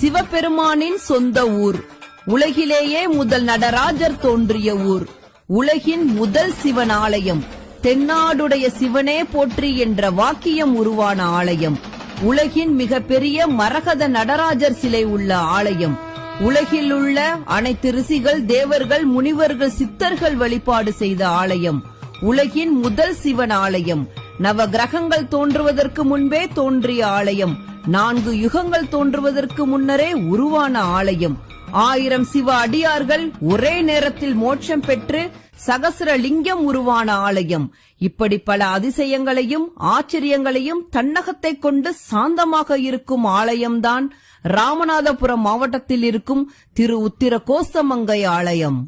சிவபெருமானின் சொந்த ஊர். உலகிலேயே முதல் நடராஜர் தோன்றிய ஊர். உலகின் முதல் சிவன் ஆலயம். தென்னாடுடைய சிவனே போற்றி என்ற வாக்கியம் உருவான ஆலயம். உலகின் மிகப்பெரிய மரகத நடராஜர் சிலை உள்ள ஆலயம். உலகில் உள்ள அனைத்து ரிஷிகள் தேவர்கள் முனிவர்கள் சித்தர்கள் வழிபாடு செய்த ஆலயம். உலகின் முதல் சிவன் ஆலயம். நவ கிரகங்கள் தோன்றுவதற்கு முன்பே தோன்றிய ஆலயம். நான்கு யுகங்கள் தோன்றுவதற்கு முன்னரே உருவான ஆலயம். ஆயிரம் சிவ அடியார்கள் ஒரே நேரத்தில் மோட்சம் பெற்று சகசர லிங்கம் உருவான ஆலயம். இப்படி பல அதிசயங்களையும் ஆச்சரியங்களையும் தன்னகத்தை கொண்டு சாந்தமாக இருக்கும் ஆலயம்தான் ராமநாதபுரம் மாவட்டத்தில் இருக்கும் திரு உத்திர கோசமங்கை ஆலயம்.